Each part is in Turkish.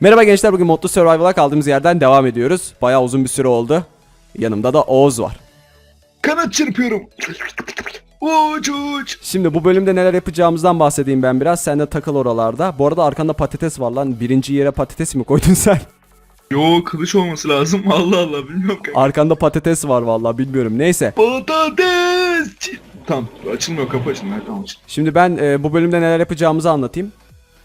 Merhaba gençler bugün Modlu Survival'a kaldığımız yerden devam ediyoruz. Bayağı uzun bir süre oldu. Yanımda da Oğuz var. Kanat çırpıyorum. Uç uç. Şimdi bu bölümde neler yapacağımızdan bahsedeyim ben biraz. Sen de takıl oralarda. Bu arada arkanda patates var lan. Birinci yere patates mi koydun sen? Yo kılıç olması lazım. Allah Allah bilmiyorum kanka. Arkanda patates var vallahi bilmiyorum. Neyse. Patates. Tamam açılmıyor kapı açılmıyor. Tamam. Şimdi ben e, bu bölümde neler yapacağımızı anlatayım.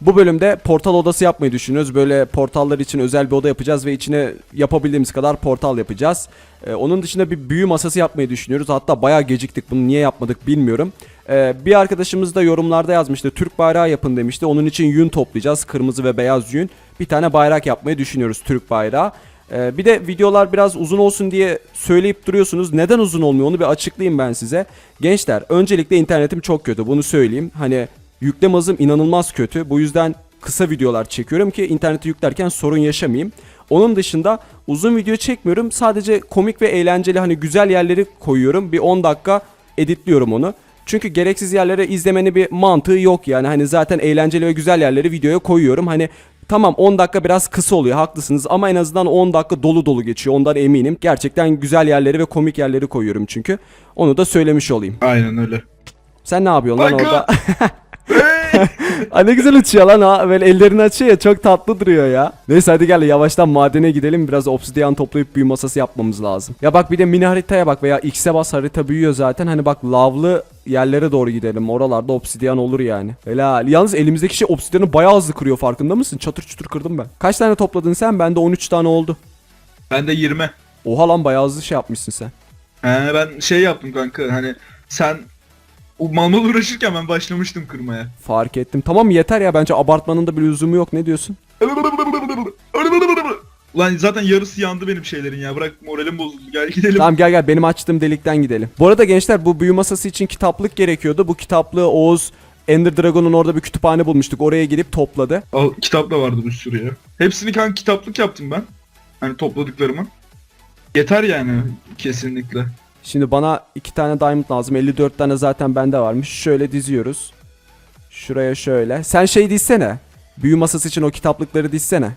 Bu bölümde portal odası yapmayı düşünüyoruz. Böyle portallar için özel bir oda yapacağız ve içine yapabildiğimiz kadar portal yapacağız. E, onun dışında bir büyü masası yapmayı düşünüyoruz. Hatta bayağı geciktik. Bunu niye yapmadık bilmiyorum. E, bir arkadaşımız da yorumlarda yazmıştı. Türk bayrağı yapın demişti. Onun için yün toplayacağız. Kırmızı ve beyaz yün. Bir tane bayrak yapmayı düşünüyoruz Türk bayrağı. E, bir de videolar biraz uzun olsun diye söyleyip duruyorsunuz. Neden uzun olmuyor onu bir açıklayayım ben size. Gençler öncelikle internetim çok kötü bunu söyleyeyim. Hani yüklem hızım inanılmaz kötü. Bu yüzden kısa videolar çekiyorum ki interneti yüklerken sorun yaşamayayım. Onun dışında uzun video çekmiyorum. Sadece komik ve eğlenceli hani güzel yerleri koyuyorum. Bir 10 dakika editliyorum onu. Çünkü gereksiz yerlere izlemenin bir mantığı yok yani. Hani zaten eğlenceli ve güzel yerleri videoya koyuyorum. Hani Tamam 10 dakika biraz kısa oluyor haklısınız ama en azından 10 dakika dolu dolu geçiyor ondan eminim. Gerçekten güzel yerleri ve komik yerleri koyuyorum çünkü. Onu da söylemiş olayım. Aynen öyle. Sen ne yapıyorsun lan Kanka! orada? Ay ne güzel uçuyor lan ha. Böyle ellerini açıyor ya çok tatlı duruyor ya. Neyse hadi gel yavaştan madene gidelim. Biraz obsidiyan toplayıp büyü masası yapmamız lazım. Ya bak bir de mini haritaya bak veya X'e bas harita büyüyor zaten. Hani bak lavlı yerlere doğru gidelim. Oralarda obsidiyan olur yani. Helal. Yalnız elimizdeki şey obsidiyanı bayağı hızlı kırıyor farkında mısın? Çatır çutur kırdım ben. Kaç tane topladın sen? Bende 13 tane oldu. ben de 20. Oha lan bayağı hızlı şey yapmışsın sen. He ben şey yaptım kanka hani sen o malmal uğraşırken ben başlamıştım kırmaya. Fark ettim. Tamam yeter ya bence abartmanın da bir lüzumu yok. Ne diyorsun? Ulan zaten yarısı yandı benim şeylerin ya. Bırak moralim bozuldu. Gel gidelim. Tamam gel gel benim açtığım delikten gidelim. Bu arada gençler bu büyü masası için kitaplık gerekiyordu. Bu kitaplığı Oğuz Ender Dragon'un orada bir kütüphane bulmuştuk. Oraya gidip topladı. Al kitap da vardı bir sürü ya. Hepsini kanka kitaplık yaptım ben. Hani topladıklarımı. Yeter yani kesinlikle. Şimdi bana iki tane diamond lazım. 54 tane zaten bende varmış. Şöyle diziyoruz. Şuraya şöyle. Sen şey dizsene. Büyü masası için o kitaplıkları dizsene.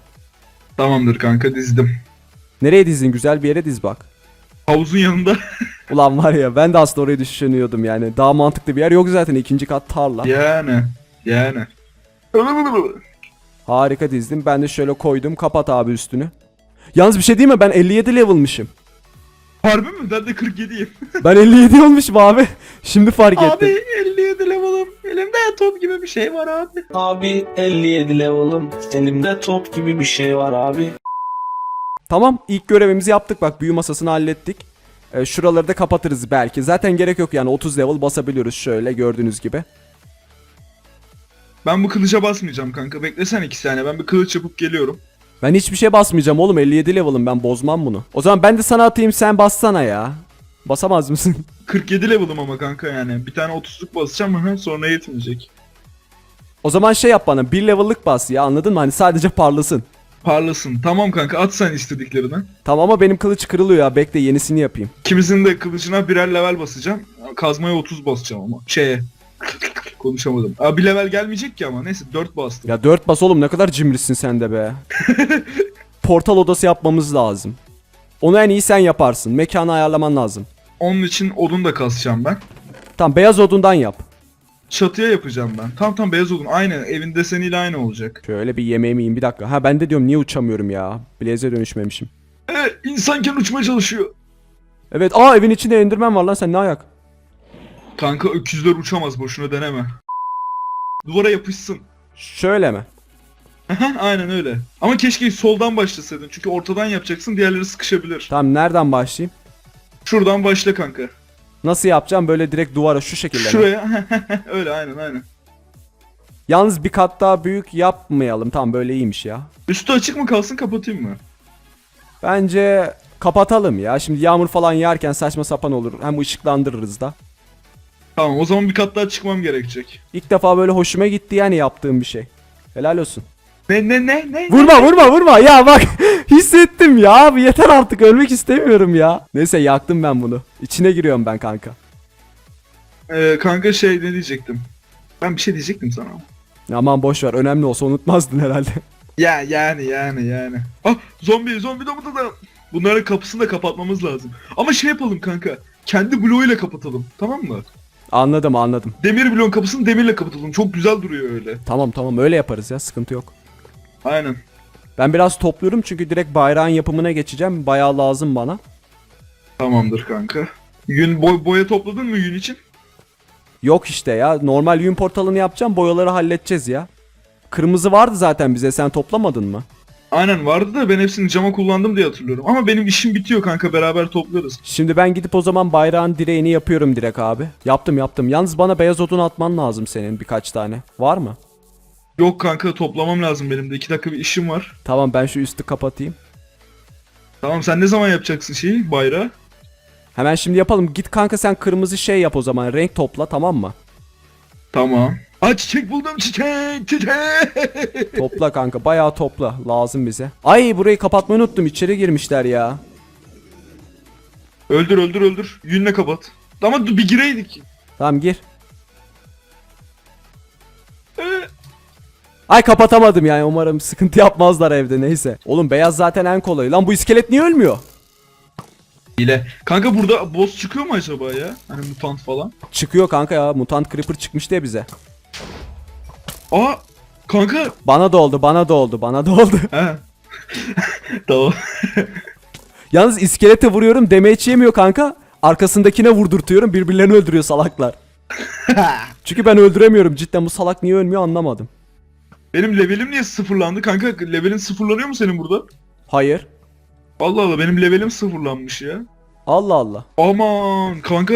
Tamamdır kanka dizdim. Nereye dizdin? Güzel bir yere diz bak. Havuzun yanında. Ulan var ya ben de aslında orayı düşünüyordum yani. Daha mantıklı bir yer yok zaten. ikinci kat tarla. yani. Yani. Harika dizdim. Ben de şöyle koydum. Kapat abi üstünü. Yalnız bir şey değil mi? Ben 57 level'mışım. Harbi mi? Ben de 47'yim. Ben 57 olmuşum abi. Şimdi fark ettim. Abi 57 level'ım. Elimde top gibi bir şey var abi. Abi 57 level'ım. Elimde top gibi bir şey var abi. Tamam ilk görevimizi yaptık bak büyü masasını hallettik. Ee, şuraları da kapatırız belki. Zaten gerek yok yani 30 level basabiliyoruz şöyle gördüğünüz gibi. Ben bu kılıca basmayacağım kanka. Beklesen iki saniye. Ben bir kılıç yapıp geliyorum. Ben hiçbir şey basmayacağım oğlum 57 level'ım ben bozmam bunu. O zaman ben de sana atayım sen bassana ya. Basamaz mısın? 47 level'ım ama kanka yani. Bir tane 30'luk basacağım hı, sonra yetmeyecek. o zaman şey yap bana 1 level'lık bas ya anladın mı? Hani sadece parlasın. Parlasın. Tamam kanka at sen istediklerini. Tamam ama benim kılıç kırılıyor ya bekle yenisini yapayım. İkimizin de kılıcına birer level basacağım. Kazmaya 30 basacağım ama. Şeye. Konuşamadım. Aa, bir level gelmeyecek ki ama. Neyse 4 bastım. Ya 4 bas oğlum ne kadar cimrisin sen de be. Portal odası yapmamız lazım. Onu en iyi sen yaparsın. Mekanı ayarlaman lazım. Onun için odun da kasacağım ben. Tamam beyaz odundan yap. Çatıya yapacağım ben. Tam tam beyaz odun. Aynı. Evin deseniyle aynı olacak. Şöyle bir yemeğimi yiyeyim bir dakika. Ha ben de diyorum niye uçamıyorum ya. Blaze'e dönüşmemişim. Evet insanken uçmaya çalışıyor. Evet aa evin içinde endirmen var lan sen ne ayak. Kanka öküzler uçamaz boşuna deneme. Duvara yapışsın. Şöyle mi? Aynen öyle. Ama keşke soldan başlasaydın. Çünkü ortadan yapacaksın diğerleri sıkışabilir. Tamam nereden başlayayım? Şuradan başla kanka. Nasıl yapacağım? Böyle direkt duvara şu şekilde. mi? Şuraya. öyle aynen aynen. Yalnız bir kat daha büyük yapmayalım. Tamam böyle iyiymiş ya. Üstü açık mı kalsın kapatayım mı? Bence kapatalım ya. Şimdi yağmur falan yağarken saçma sapan olur. Hem ışıklandırırız da. Tamam o zaman bir kat daha çıkmam gerekecek. İlk defa böyle hoşuma gitti yani yaptığım bir şey. Helal olsun. Ne ne ne ne? Vurma vurma vurma ya bak hissettim ya abi yeter artık ölmek istemiyorum ya. Neyse yaktım ben bunu. İçine giriyorum ben kanka. Ee, kanka şey ne diyecektim? Ben bir şey diyecektim sana. Aman boş ver önemli olsa unutmazdın herhalde. Ya yani yani yani. Ah zombi zombi da da Bunların kapısını da kapatmamız lazım. Ama şey yapalım kanka. Kendi bloğuyla kapatalım. Tamam mı? Anladım anladım. Demir bloğun kapısını demirle kapatalım. Çok güzel duruyor öyle. Tamam tamam öyle yaparız ya sıkıntı yok. Aynen. Ben biraz topluyorum çünkü direkt bayrağın yapımına geçeceğim. Bayağı lazım bana. Tamamdır kanka. Yün boy, boya topladın mı yün için? Yok işte ya normal yün portalını yapacağım boyaları halledeceğiz ya. Kırmızı vardı zaten bize sen toplamadın mı? Aynen vardı da ben hepsini cama kullandım diye hatırlıyorum. Ama benim işim bitiyor kanka beraber toplarız. Şimdi ben gidip o zaman bayrağın direğini yapıyorum direkt abi. Yaptım yaptım. Yalnız bana beyaz odun atman lazım senin birkaç tane. Var mı? Yok kanka toplamam lazım benim de. 2 dakika bir işim var. Tamam ben şu üstü kapatayım. Tamam sen ne zaman yapacaksın şeyi bayrağı? Hemen şimdi yapalım. Git kanka sen kırmızı şey yap o zaman. Renk topla tamam mı? Tamam. Aa çiçek buldum çiçek çiçek. Topla kanka bayağı topla. Lazım bize. Ay burayı kapatmayı unuttum. İçeri girmişler ya. öldür öldür öldür. Yünle kapat. Ama bir gireydik. Tamam gir. Ay kapatamadım yani umarım sıkıntı yapmazlar evde neyse. Oğlum beyaz zaten en kolayı. Lan bu iskelet niye ölmüyor? Hile. Kanka burada boss çıkıyor mu acaba ya? Hani mutant falan. Çıkıyor kanka ya mutant creeper çıkmıştı ya bize. Aa kanka. Bana da oldu bana da oldu bana da oldu. He. tamam. Yalnız iskelete vuruyorum damage yemiyor kanka. Arkasındakine vurdurtuyorum birbirlerini öldürüyor salaklar. Çünkü ben öldüremiyorum cidden bu salak niye ölmüyor anlamadım. Benim levelim niye sıfırlandı kanka? Levelin sıfırlanıyor mu senin burada? Hayır. Allah Allah benim levelim sıfırlanmış ya. Allah Allah. Aman kanka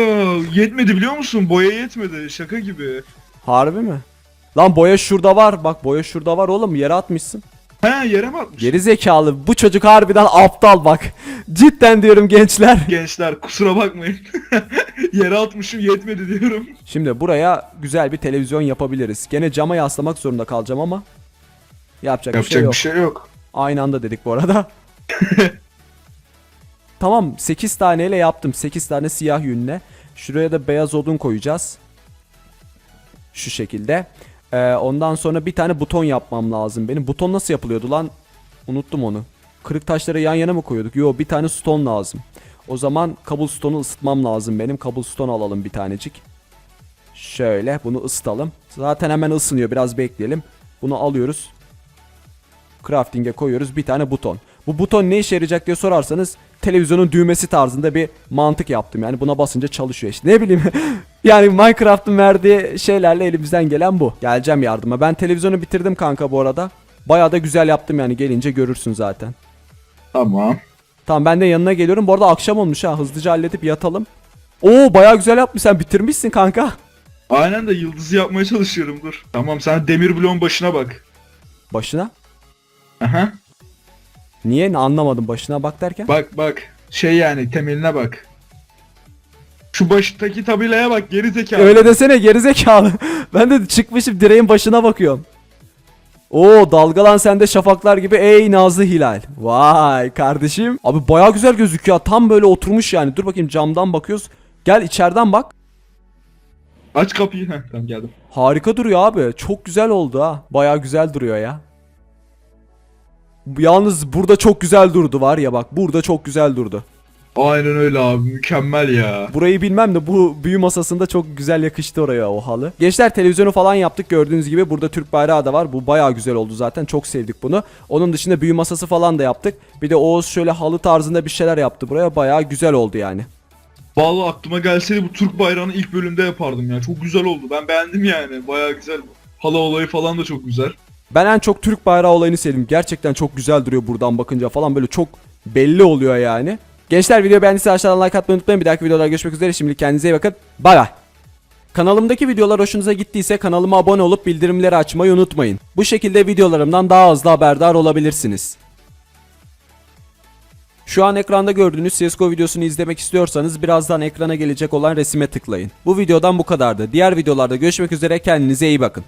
yetmedi biliyor musun? Boya yetmedi şaka gibi. Harbi mi? Lan boya şurada var. Bak boya şurada var oğlum yere atmışsın. He yere mi atmış? Geri zekalı. Bu çocuk harbiden aptal bak. Cidden diyorum gençler. Gençler kusura bakmayın. yere atmışım yetmedi diyorum. Şimdi buraya güzel bir televizyon yapabiliriz. Gene cama yaslamak zorunda kalacağım ama yapacak, bir şey Yapacak yok. bir şey yok. Aynı anda dedik bu arada. tamam 8 taneyle yaptım. 8 tane siyah yünle. Şuraya da beyaz odun koyacağız. Şu şekilde. Ee, ondan sonra bir tane buton yapmam lazım. Benim buton nasıl yapılıyordu lan? Unuttum onu. Kırık taşları yan yana mı koyuyorduk? Yo bir tane stone lazım. O zaman cobblestone'u ısıtmam lazım benim. Cobblestone alalım bir tanecik. Şöyle bunu ısıtalım. Zaten hemen ısınıyor. Biraz bekleyelim. Bunu alıyoruz. Crafting'e koyuyoruz bir tane buton. Bu buton ne işe yarayacak diye sorarsanız televizyonun düğmesi tarzında bir mantık yaptım. Yani buna basınca çalışıyor işte. Ne bileyim. yani Minecraft'ın verdiği şeylerle elimizden gelen bu. Geleceğim yardıma. Ben televizyonu bitirdim kanka bu arada. Bayağı da güzel yaptım yani gelince görürsün zaten. Tamam. Tamam ben de yanına geliyorum. Bu arada akşam olmuş ha. Hızlıca halledip yatalım. Oo bayağı güzel yapmış. Sen bitirmişsin kanka. Aynen de yıldızı yapmaya çalışıyorum dur. Tamam sen demir bloğun başına bak. Başına? Aha. Niye? Ne anlamadım başına bak derken. Bak bak. Şey yani temeline bak. Şu baştaki tabelaya bak geri zekalı. Öyle desene gerizekalı. ben de çıkmışım direğin başına bakıyorum. Oo dalgalan sende şafaklar gibi ey nazlı hilal. Vay kardeşim. Abi baya güzel gözüküyor. Tam böyle oturmuş yani. Dur bakayım camdan bakıyoruz. Gel içeriden bak. Aç kapıyı. Heh, tamam geldim. Harika duruyor abi. Çok güzel oldu ha. Baya güzel duruyor ya. Yalnız burada çok güzel durdu var ya bak. Burada çok güzel durdu. Aynen öyle abi mükemmel ya. Burayı bilmem de bu büyü masasında çok güzel yakıştı oraya o halı. Gençler televizyonu falan yaptık gördüğünüz gibi burada Türk bayrağı da var. Bu bayağı güzel oldu zaten çok sevdik bunu. Onun dışında büyü masası falan da yaptık. Bir de Oğuz şöyle halı tarzında bir şeyler yaptı buraya bayağı güzel oldu yani. Vallahi aklıma gelseydi bu Türk bayrağını ilk bölümde yapardım ya. Çok güzel oldu. Ben beğendim yani. Baya güzel. Hala olayı falan da çok güzel. Ben en çok Türk bayrağı olayını sevdim. Gerçekten çok güzel duruyor buradan bakınca falan böyle çok belli oluyor yani. Gençler video beğendiyseniz aşağıdan like atmayı unutmayın. Bir dahaki videolarda görüşmek üzere. Şimdilik kendinize iyi bakın. Bay bay. Kanalımdaki videolar hoşunuza gittiyse kanalıma abone olup bildirimleri açmayı unutmayın. Bu şekilde videolarımdan daha hızlı haberdar olabilirsiniz. Şu an ekranda gördüğünüz CSGO videosunu izlemek istiyorsanız birazdan ekrana gelecek olan resime tıklayın. Bu videodan bu kadardı. Diğer videolarda görüşmek üzere kendinize iyi bakın.